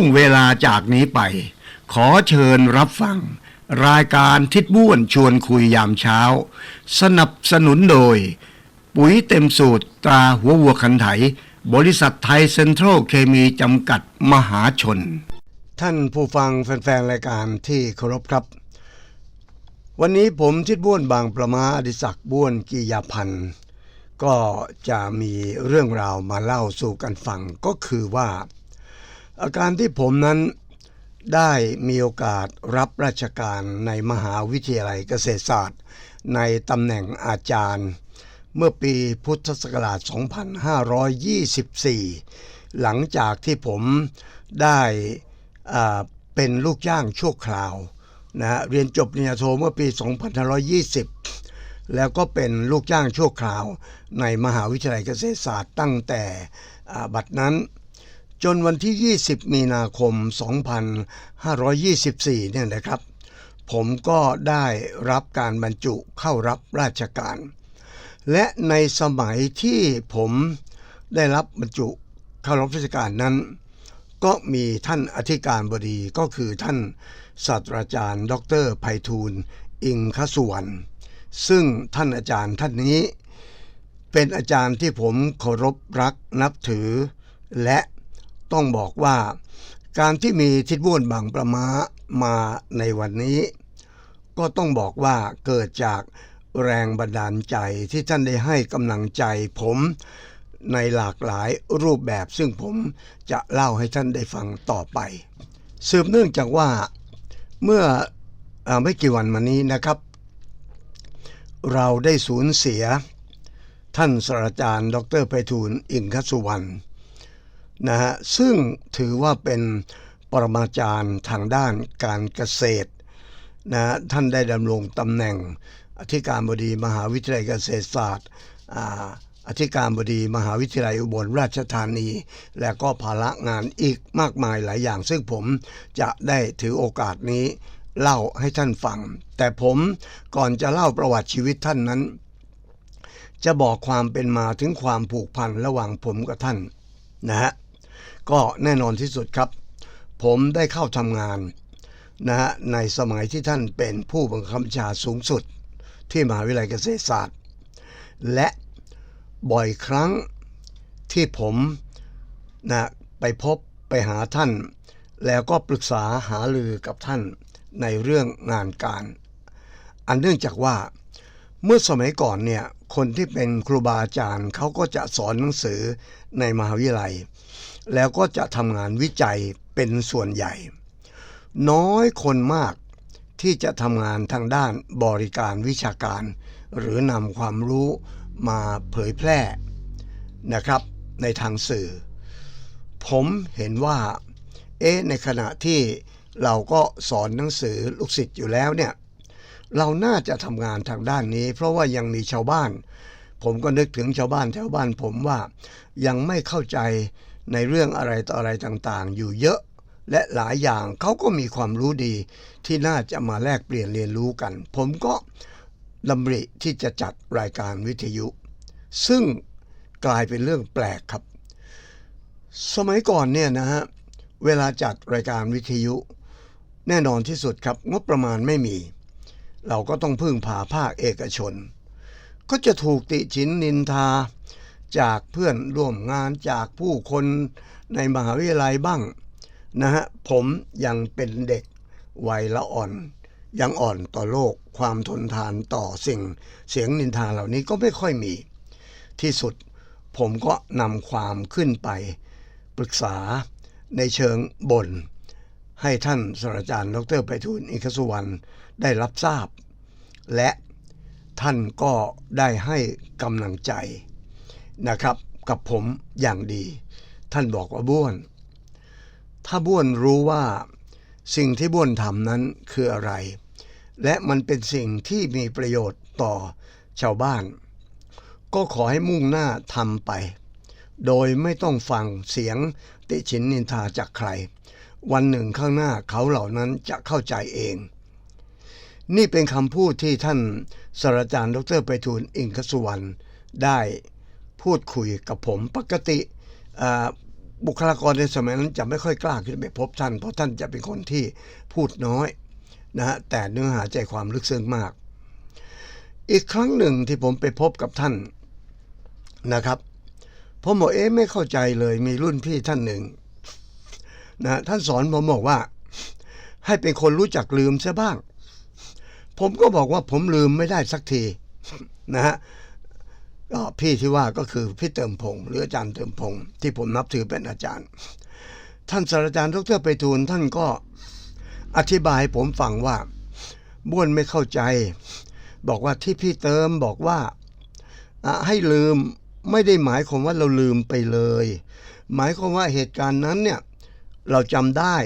วงเวลาจากนี้ไป ขอเชิญรับฟัง รายการทิดบ้วนชวนคุยยามเช้า สนับสนุนโดย ปุ๋ยเต็มสูตรตราหัววัวคันไถ บริษัทไทยเซ็นทรัลเคมีจำกัดมหาชน ท่านผู้ฟังแฟนๆ รายการที่เคารพครับ วันนี้ผมทิดบ้วนบางประมาอดิศักดิ์บ้วนกิยาพันธ์ก็จะมีเรื่องราวมาเล่าสู่กันฟังก็คือว่า อาการที่ผมนั้นได้มีโอกาสรับราชการในมหาวิทยาลัยเกษตรศาสตร์ ในตำแหน่งอาจารย์ เมื่อปีพุทธศักราช 2524 หลังจากที่ผมได้เป็นลูกจ้างชั่วคราวนะฮะเรียนจบปริญญาโทเมื่อปี 2520 แล้วก็เป็นลูกจ้างชั่วคราวในมหาวิทยาลัยเกษตรศาสตร์ตั้งแต่บัดนั้น จนวันที่ 20 มีนาคม 2524 เนี่ยนะครับ ผมก็ได้รับการบรรจุเข้ารับราชการ และในสมัยที่ผมได้รับบรรจุเข้ารับราชการนั้น ก็มีท่านอธิการบดีก็คือท่านศาสตราจารย์ ดรไพฑูรย์อิงคสุวรรณซึ่งท่านอาจารย์ท่านนี้ เป็นอาจารย์ที่ผมเคารพรักนับถือ และ ต้องบอกว่า การที่มีทิดบ้วนบางประมามาในวันนี้ ก็ต้องบอกว่าเกิดจากแรงบันดาลใจที่ท่านได้ให้กำลังใจผมในหลากหลายรูปแบบซึ่งผมจะเล่าให้ท่านได้ฟังต่อไป สืบเนื่องจากว่าเมื่ออไม่กี่วันมานี้นะครับ เราได้สูญเสีย ท่านศาสตราจารย์ ดรไพฑูรย์อินทสุวรรณ นะฮะซึ่งถือว่าเป็นปรมาจารย์ทางด้านการเกษตรนะฮะท่านได้ดำรงตำแหน่งอธิการบดีมหาวิทยาลัยเกษตรศาสตร์อ่าอธิการบดีมหาวิทยาลัยอุบลราชธานี และก็ภาระงานอีกมากมายหลายอย่าง ซึ่งผมจะได้ถือโอกาสนี้เล่าให้ท่านฟัง แต่ผมก่อนจะเล่าประวัติชีวิตท่านนั้น จะบอกความเป็นมาถึงความผูกพันระหว่างผมกับท่านนะฮะ ก็แน่นอนที่สุดครับ ผมได้เข้าทำงานนะฮะในสมัยที่ท่านเป็นผู้บังคับบัญชาสูงสุด ที่มหาวิทยาลัยเกษตรศาสตร์ และบ่อยครั้งที่ผมนะไปพบไปหาท่าน แล้วก็ปรึกษาหารือกับท่านในเรื่องงานการ อันเนื่องจากว่าเมื่อสมัยก่อนเนี่ยคนที่เป็นครูบาอาจารย์เขาก็จะสอนหนังสือในมหาวิทยาลัย แล้วก็จะทำงานวิจัยเป็นส่วนใหญ่ น้อยคนมากที่จะทำงานทางด้านบริการวิชาการ หรือนำความรู้มาเผยแพร่นะครับ ในทางสื่อ ผมเห็นว่า เอ๊ะในขณะที่เราก็สอนหนังสือลูกศิษย์อยู่แล้วเนี่ย เราน่าจะทำงานทางด้านนี้ เพราะว่ายังมีชาวบ้าน ผมก็นึกถึงชาวบ้านแถวบ้านผมว่ายังไม่เข้าใจ ในเรื่องอะไรต่ออะไรต่างๆ อยู่เยอะ และหลายอย่างเขาก็มีความรู้ดีที่น่าจะมาแลกเปลี่ยนเรียนรู้กัน ผมก็ดำริที่จะจัดรายการวิทยุ ซึ่งกลายเป็นเรื่องแปลกครับ สมัยก่อนเนี่ยนะฮะเวลาจัดรายการวิทยุ แน่นอนที่สุดครับงบประมาณไม่มี เราก็ต้องพึ่งพาภาคเอกชน ก็จะถูกติฉินนินทา จากเพื่อนร่วมงานจากผู้คนในมหาวิทยาลัยบ้างนะฮะผมยังเป็นเด็กวัยละอ่อน ยังอ่อนต่อโลกความทนทานต่อสิ่งเสียงนินทาเหล่านี้ก็ไม่ค่อยมี ที่สุดผมก็นำความขึ้นไป ปรึกษาในเชิงบน่นให้ท่านศาสตราจารย์ ดรไพฑูรย์อินทสุวรรณได้รับทราบ และท่านก็ได้ให้กำลังใจ นะครับ กับผมอย่างดี ท่านบอกว่าบ้วน ถ้าบ้วนรู้ว่าสิ่งที่บ้วนทำนั้นคืออะไร และมันเป็นสิ่งที่มีประโยชน์ต่อชาวบ้าน ก็ขอให้มุ่งหน้าทำไป โดยไม่ต้องฟังเสียงติฉินนินทาจากใคร วันหนึ่งข้างหน้าเขาเหล่านั้นจะเข้าใจเอง นี่เป็นคำพูดที่ท่านศาสตราจารย์ดรไปทูลอิงคสุวรรณได้ พูดคุยกับผมปกติบุคลากรในสมัยนั้นจะไม่ค่อยกล้าขึ้นไปพบท่าน เพราะท่านจะเป็นคนที่พูดน้อยนะฮะแต่เนื้อหาใจความลึกซึ้งมาก อีกครั้งหนึ่งที่ผมไปพบกับท่านนะครับผมบอกเอ๊ะไม่เข้าใจเลยมีรุ่นพี่ท่านหนึ่งนะท่านสอนผมบอกว่า ให้เป็นคนรู้จักลืมซะบ้าง ผมก็บอกว่าผมลืมไม่ได้สักทีนะฮะ พี่ที่ว่าก็คือพี่เติมพงษ์หรืออาจารย์เติมพงษ์ที่ผมนับถือเป็นอาจารย์ ท่านศาสตราจารย์ดรไปทูลท่านก็อธิบายผมฟังว่าบ้วนไม่เข้าใจ บอกว่าที่พี่เติมบอกว่าให้ลืมไม่ได้หมายความว่าเราลืมไปเลย หมายความว่าเหตุการณ์นั้นเนี่ยเราจำได้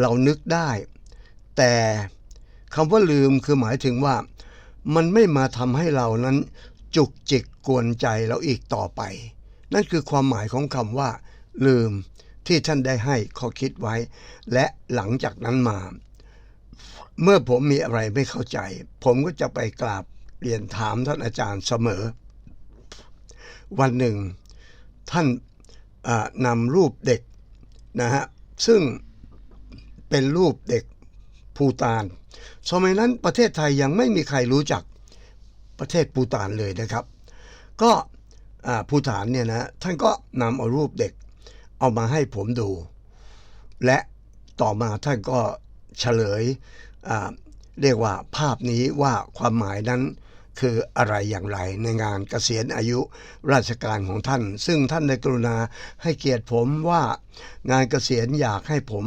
เรานึกได้ แต่คำว่าลืมคือหมายถึงว่า มันไม่มาทำให้เรานั้นจุกจิก กวนใจเราอีกต่อไป นั่นคือความหมายของคำว่า ลืมที่ท่านได้ให้ข้อคิดไว้ และหลังจากนั้นมา เมื่อผมมีอะไรไม่เข้าใจ ผมก็จะไปกราบเรียนถามท่านอาจารย์เสมอ วันหนึ่ง ท่านนำรูปเด็กนะฮะซึ่งเป็นรูปเด็กภูตาน สมัยนั้นประเทศไทยยังไม่มีใครรู้จักประเทศภูตานเลยนะครับ ก็อ่าภูฐานเนี่ยนะท่านก็นำเอารูปเด็กเอามาให้ผมดู และต่อมาท่านก็เฉลยเรียกว่าภาพนี้ว่าความหมายนั้นคืออะไรอย่างไรในงานเกษียณอายุราชการของท่าน ซึ่งท่านได้กรุณาให้เกียรติผมว่างานเกษียณอยากให้ผม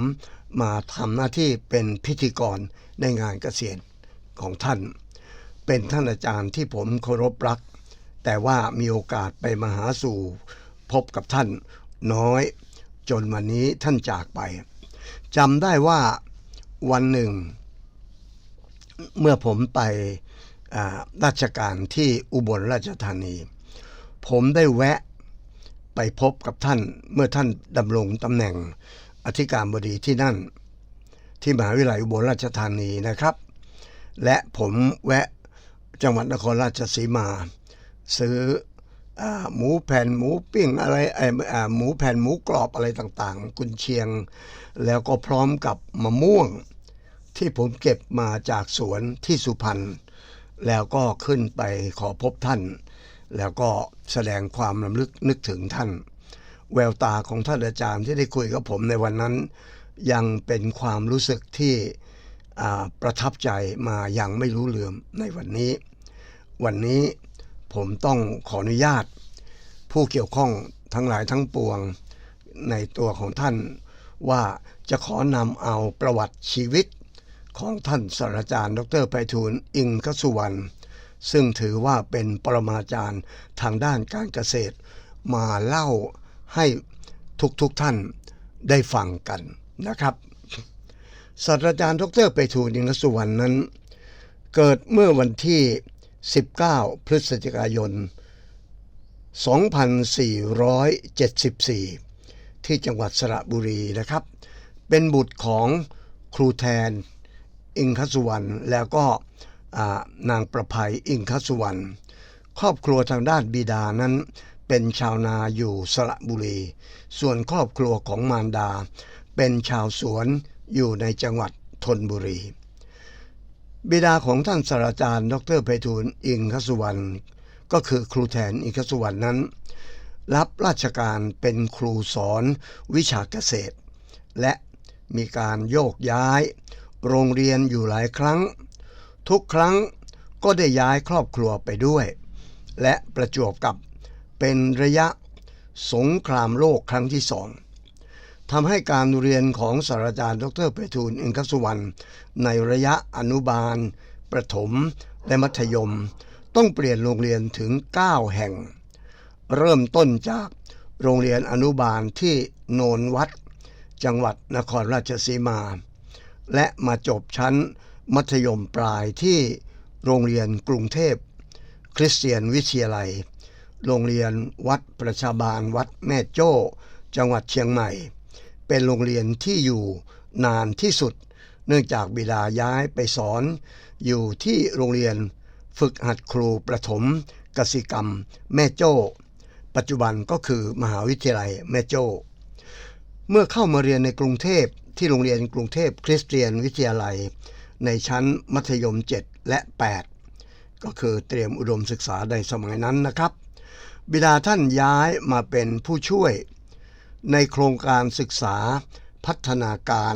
มาทำหน้าที่เป็นพิธีกรในงานเกษียณของท่าน เป็นท่านอาจารย์ที่ผมเคารพรัก แต่ว่ามีโอกาสไปมาหาสู่พบกับท่านน้อย จนวันนี้ท่านจากไปจำได้ว่าวันหนึ่ง เมื่อผมไปราชการที่อุบลราชธานี ผมได้แวะไปพบกับท่านเมื่อท่านดำรงตำแหน่งอธิการบดีที่นั่น ที่มหาวิทยาลัยอุบลราชธานีนะครับ และผมแวะจังหวัดนครราชสีมา ซื้ออหมูแผ่นหมูปิ้งอะไรไอ้หมูแผ่นหมูกรอบอะไรต่างๆ กุนเชียง แล้วก็พร้อมกับมะม่วง ที่ผมเก็บมาจากสวนที่สุพรรณแล้วก็ขึ้นไปขอพบท่าน แล้วก็แสดงความลำลึกนึกถึงท่าน แววตาของท่านอาจารย์ที่ได้คุยกับผมในวันนั้น ยังเป็นความรู้สึกที่ประทับใจมาอย่างไม่รู้เลืมในวันนี้ วันนี้ ผมต้องขออนุญาต ผู้เกี่ยวข้องทั้งหลายทั้งปวงในตัวของท่าน ว่าจะขอนำเอาประวัติชีวิตของท่านศาสตราจารย์ ดรไพฑูรย์อิงคสุวรรณซึ่งถือว่าเป็นปรมาจารย์ทางด้านการเกษตร มาเล่าให้ทุกๆทท่านได้ฟังกันนะครับศาสตราจารย์ดรไพฑูรย์อิงคสุวรรณนั้น เกิดเมื่อวันที่ 19 พฤศจิกายน 2474 ที่จังหวัดสระบุรีนะครับ เป็นบุตรของครูแทนอิงคสุวรรณแล้วก็นางประภัยอิงคสุวรรณครอบครัวทางด้านบิดานั้นเป็นชาวนาอยู่สระบุรี ส่วนครอบครัวของมารดา เป็นชาวสวนอยู่ในจังหวัดธนบุรี บิดาของท่านศาสตราจารย์ ดรไพฑูรย์อิงคสุวรรณก็คือครูแทนอิงคสุวรรณนั้น รับราชการเป็นครูสอนวิชาเกษตร และมีการโยกย้าย โรงเรียนอยู่หลายครั้ง ทุกครั้งก็ได้ย้ายครอบครัวไปด้วย และประจวบกับเป็นระยะสงครามโลกครั้งที่สอง ทำให้การเรียนของศาสตราจารย์ดรไพฑูรย์อิงคสุวรรณในระยะอนุบาล ประถม และมัธยม ต้องเปลี่ยนโรงเรียนถึง 9 แห่ง เริ่มต้นจากโรงเรียนอนุบาลที่โนนวัด จังหวัดนครราชสีมา และมาจบชั้นมัธยมปลายที่โรงเรียนกรุงเทพ คริสเตียนวิทยาลัย โรงเรียนวัดประชาบาลวัดแม่โจ้ จังหวัดเชียงใหม่ เป็นโรงเรียนที่อยู่นานที่สุด เนื่องจากบิดาย้ายไปสอน อยู่ที่โรงเรียนฝึกหัดครูประถมกสิกรรม แม่โจ้ ปัจจุบันก็คือมหาวิทยาลัยแม่โจ้ เมื่อเข้ามาเรียนในกรุงเทพที่โรงเรียนกรุงเทพคริสเตียนวิทยาลัย ในชั้นมัธยม 7 และ 8 ก็คือเตรียมอุดมศึกษาในสมัยนั้นนะครับ บิดาท่านย้ายมาเป็นผู้ช่วย ในโครงการศึกษาพัฒนาการ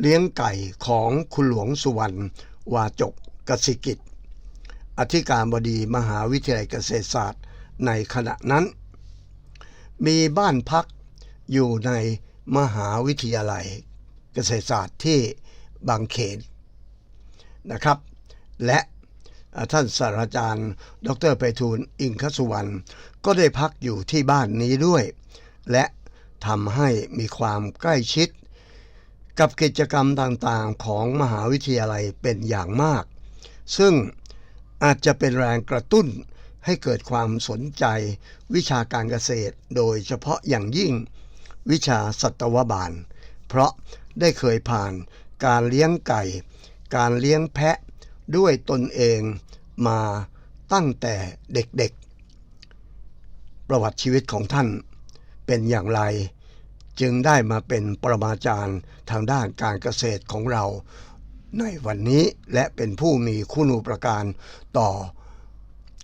เลี้ยงไก่ของคุณหลวงสุวรรณวาจกกสิกิจ อธิการบดีมหาวิทยาลัยเกษตรศาสตร์ในขณะนั้น มีบ้านพักอยู่ในมหาวิทยาลัยเกษตรศาสตร์ที่บางเขนนะครับ และ ท่านศาสตราจารย์ ดรไพฑูรย์อิงคสุวรรณก็ได้พักอยู่ที่บ้านนี้ด้วย และทำให้มีความใกล้ชิด กับกิจกรรมต่างๆของมหาวิทยาลัยเป็นอย่างมาก ซึ่งอาจจะเป็นแรงกระตุ้นให้เกิดความสนใจวิชาการเกษตร โดยเฉพาะอย่างยิ่ง วิชาสัตวบาล เพราะได้เคยผ่านการเลี้ยงไก่ การเลี้ยงแพะ ด้วยตนเองมาตั้งแต่เด็กๆ ประวัติชีวิตของท่านเป็นอย่างไร จึงได้มาเป็นปรมาจารย์ทางด้านการเกษตรของเราในวันนี้และเป็นผู้มีคุณูปการต่อ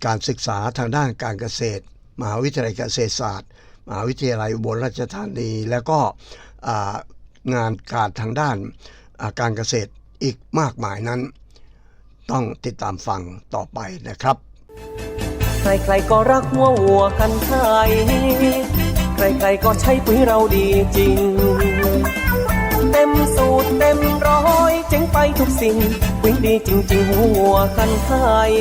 การศึกษาทางด้านการเกษตร มหาวิทยาลัยเกษตรศาสตร์มหาวิทยาลัยอุบลราชธานี และก็งานการทางด้านการเกษตรอีกมากมายนั้น ต้องติดตามฟังต่อไปนะครับ ใครๆก็รักหัววัวกันไทยใครๆก็ใช้ปุ๋ยเราดีจริง เต็มสูตรเต็มร้อยเจ๋งไปทุกสิ่งปุ๋ยดีจริงๆหัวกันไทย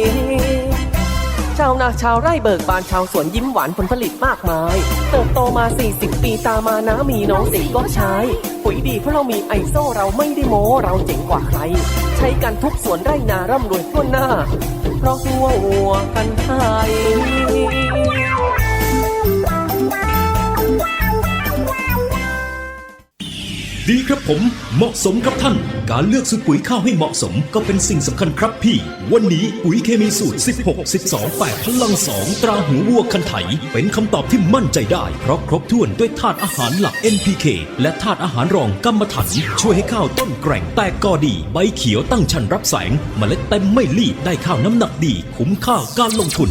ชาวนาชาวไร่เบิกบานชาวสวนยิ้มหวานผลผลิตมากมาย เติบโตมา 40 ปีตามานะมีน้องสิก็ใช้ ปุ๋ยดีเพราะเรามีไอโซเราไม่ได้โม้เราเจ๋งกว่าใคร ใช้กันทุกสวนไร่นาร่ำรวยทั่วหน้า เพราะหัวหัวกันไทย ดีครับผมเหมาะสมครับท่าน การเลือกสูตรปุ๋ยข้าวให้เหมาะสมก็เป็นสิ่งสำคัญครับพี่ วันนี้ปุ๋ยเคมีสูตร 16 12 8พลัง2ตราหูวัวคันไถ เป็นคำตอบที่มั่นใจได้ เพราะครบถ้วนด้วยธาตุอาหารหลัก NPK และธาตุอาหารรองกัมมันถัน ช่วยให้ข้าวต้นแกร่งแตกกอดี ใบเขียวตั้งชันรับแสงเมล็ดเต็มไม่รีบได้ข้าวน้ำหนักดี คุ้มค่าการลงทุน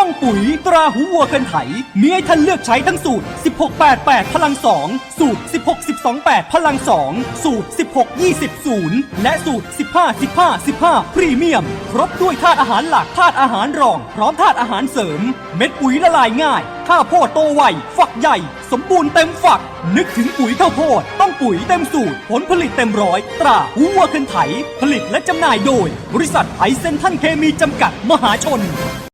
ต้องปุ๋ย ตราหูวัวกันไถ มีให้ท่านเลือกใช้ทั้งสูตร 1688 พลัง 2 สูตร 16 12 8 พลัง 2 สูตร 16 20 0 และสูตร 15 15 15 พรีเมียม ครบด้วยธาตุอาหารหลักธาตุอาหารรอง พร้อมธาตุอาหารเสริม เม็ดปุ๋ยละลายง่ายข้าวโพดโตไวฝักใหญ่ สมบูรณ์เต็มฝัก นึกถึงปุ๋ยข้าวโพด ต้องปุ๋ยเต็มสูตร ผลผลิตเต็มร้อย ตราหูวัวคันไถ ผลิตและจำหน่ายโดย บริษัทไทเซนทันเคมีจำกัดมหาชน